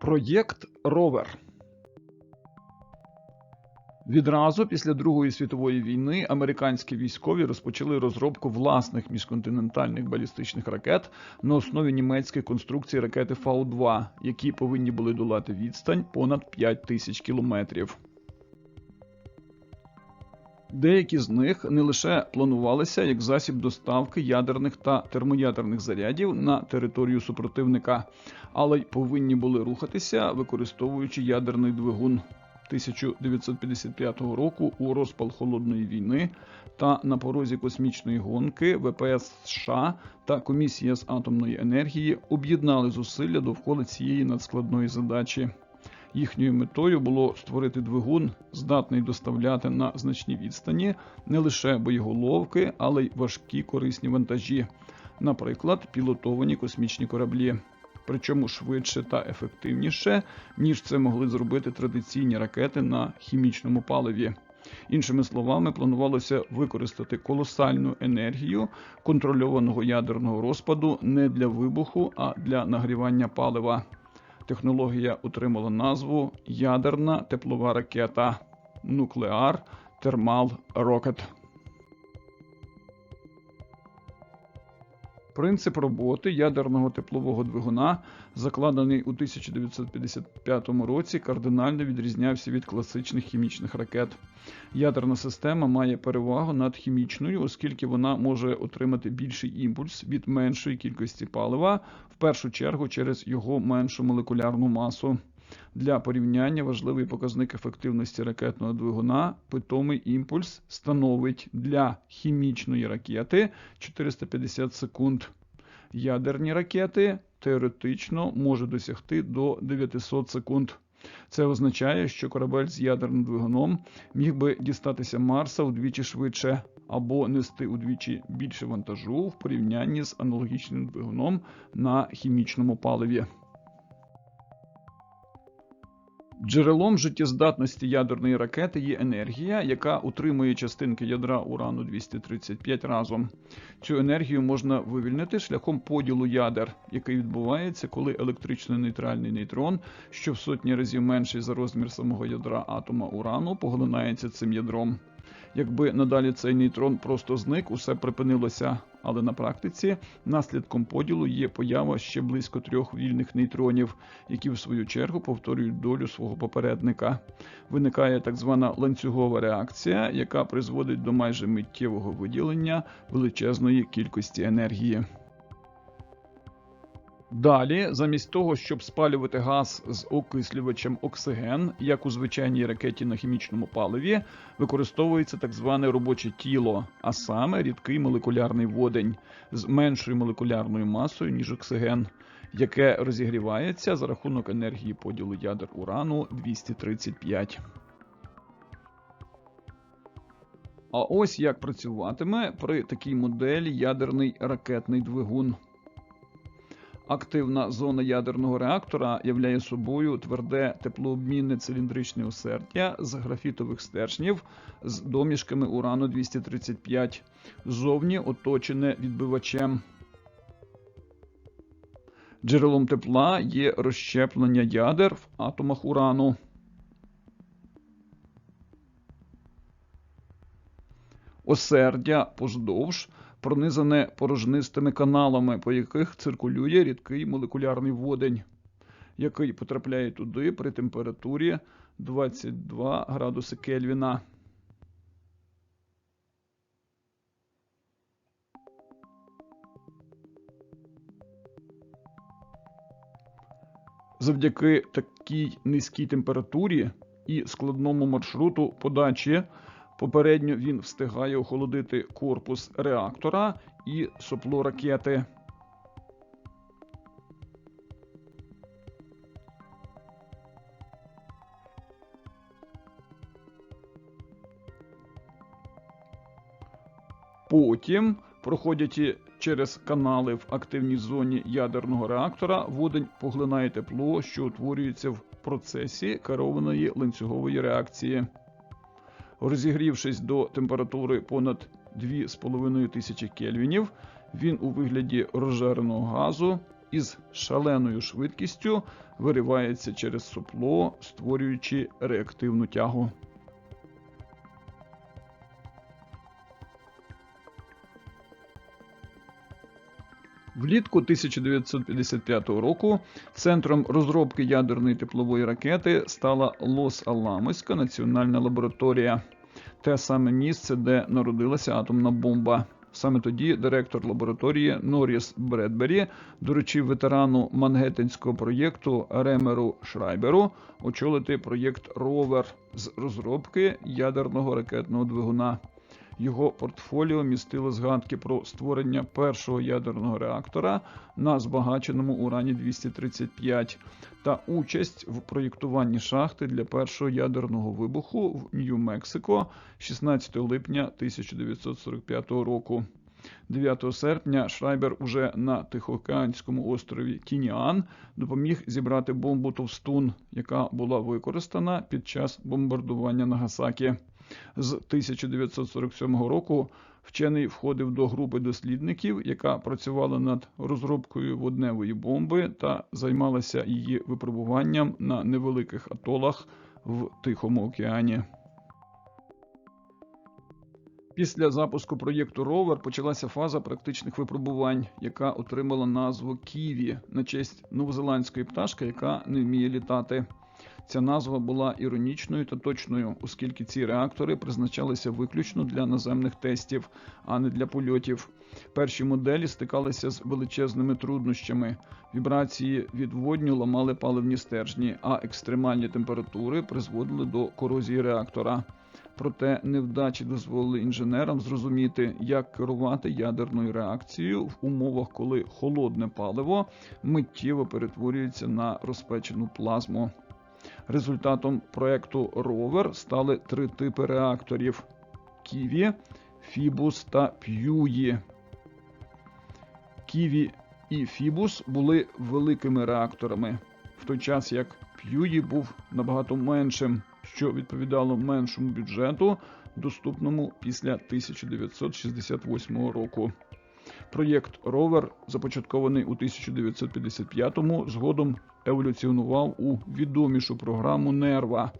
Проєкт Ровер. Відразу після Другої світової війни американські військові розпочали розробку власних міжконтинентальних балістичних ракет на основі німецької конструкції ракети Фау-2, які повинні були долати відстань понад 5 тисяч кілометрів. Деякі з них не лише планувалися як засіб доставки ядерних та термоядерних зарядів на територію супротивника, але й повинні були рухатися, використовуючи ядерний двигун. 1955 року у розпал холодної війни та на порозі космічної гонки ВПС США та Комісія з атомної енергії об'єднали зусилля довкола цієї надскладної задачі. Їхньою метою було створити двигун, здатний доставляти на значні відстані не лише боєголовки, але й важкі корисні вантажі, наприклад, пілотовані космічні кораблі. Причому швидше та ефективніше, ніж це могли зробити традиційні ракети на хімічному паливі. Іншими словами, планувалося використати колосальну енергію контрольованого ядерного розпаду не для вибуху, а для нагрівання палива. Технологія отримала назву ядерна теплова ракета Нуклеар Термал Rocket. Принцип роботи ядерного теплового двигуна, закладений у 1955 році, кардинально відрізнявся від класичних хімічних ракет. Ядерна система має перевагу над хімічною, оскільки вона може отримати більший імпульс від меншої кількості палива, в першу чергу через його меншу молекулярну масу. Для порівняння важливий показник ефективності ракетного двигуна питомий імпульс становить для хімічної ракети 450 секунд. Ядерні ракети теоретично можуть досягти до 900 секунд. Це означає, що корабель з ядерним двигуном міг би дістатися Марса удвічі швидше або нести удвічі більше вантажу в порівнянні з аналогічним двигуном на хімічному паливі. Джерелом життєздатності ядерної ракети є енергія, яка утримує частинки ядра урану 235 разом. Цю енергію можна вивільнити шляхом поділу ядер, який відбувається, коли електрично нейтральний нейтрон, що в сотні разів менший за розмір самого ядра атома урану, поглинається цим ядром. Якби надалі цей нейтрон просто зник, усе припинилося. Але на практиці наслідком поділу є поява ще близько трьох вільних нейтронів, які в свою чергу повторюють долю свого попередника. Виникає так звана ланцюгова реакція, яка призводить до майже миттєвого виділення величезної кількості енергії. Далі, замість того, щоб спалювати газ з окислювачем оксиген, як у звичайній ракеті на хімічному паливі, використовується так зване робоче тіло, а саме рідкий молекулярний водень з меншою молекулярною масою, ніж оксиген, яке розігрівається за рахунок енергії поділу ядер урану 235. А ось як працюватиме при такій моделі ядерний ракетний двигун. Активна зона ядерного реактора являє собою тверде теплообмінне циліндричне осердя з графітових стержнів з домішками урану 235, зовні оточене відбивачем. Джерелом тепла є розщеплення ядер в атомах урану. Осердя поздовж пронизане порожнистими каналами, по яких циркулює рідкий молекулярний водень, який потрапляє туди при температурі 22 градуси Кельвіна. Завдяки такій низькій температурі і складному маршруту подачі Попередньо він встигає охолодити корпус реактора і сопло ракети. Потім, проходячи через канали в активній зоні ядерного реактора, водень поглинає тепло, що утворюється в процесі керованої ланцюгової реакції. Розігрівшись до температури понад 2,5 тисячі кельвінів, він у вигляді розжареного газу із шаленою швидкістю виривається через сопло, створюючи реактивну тягу. Влітку 1955 року центром розробки ядерної теплової ракети стала Лос-Аламоська національна лабораторія, те саме місце, де народилася атомна бомба. Саме тоді директор лабораторії Норріс Бредбері доручив ветерану Мангеттенського проєкту Ремеру Шрайберу очолити проєкт Ровер з розробки ядерного ракетного двигуна. Його портфоліо містило згадки про створення першого ядерного реактора на збагаченому урані 235 та участь в проєктуванні шахти для першого ядерного вибуху в Нью-Мексико 16 липня 1945 року. 9 серпня Шрайбер уже на Тихоокеанському острові Тініан допоміг зібрати бомбу Товстун, яка була використана під час бомбардування Нагасакі. З 1947 року вчений входив до групи дослідників, яка працювала над розробкою водневої бомби та займалася її випробуванням на невеликих атолах в Тихому океані. Після запуску проєкту Ровер почалася фаза практичних випробувань, яка отримала назву Ківі на честь новозеландської пташки, яка не вміє літати. Ця назва була іронічною та точною, оскільки ці реактори призначалися виключно для наземних тестів, а не для польотів. Перші моделі стикалися з величезними труднощами. Вібрації від водню ламали паливні стержні, а екстремальні температури призводили до корозії реактора. Проте невдачі дозволили інженерам зрозуміти, як керувати ядерною реакцією в умовах, коли холодне паливо миттєво перетворюється на розпечену плазму. Результатом проекту Ровер стали три типи реакторів: Ківі, Фібус та П'юї. Ківі і Фібус були великими реакторами, в той час як П'юї був набагато меншим, що відповідало меншому бюджету, доступному після 1968 року. Проєкт Ровер, започаткований у 1955-му, згодом еволюціонував у відомішу програму Нерва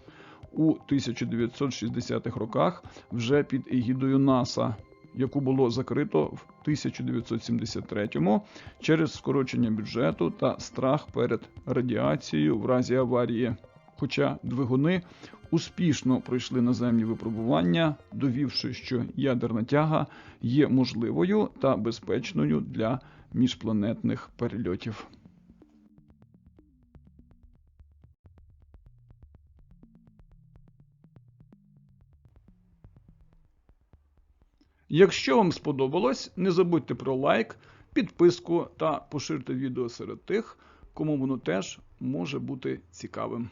у 1960-х роках вже під егідою НАСА, яку було закрито в 1973-му через скорочення бюджету та страх перед радіацією в разі аварії. Хоча двигуни успішно пройшли наземні випробування, довівши, що ядерна тяга є можливою та безпечною для міжпланетних перельотів. Якщо вам сподобалось, не забудьте про лайк, підписку та поширте відео серед тих, кому воно теж може бути цікавим.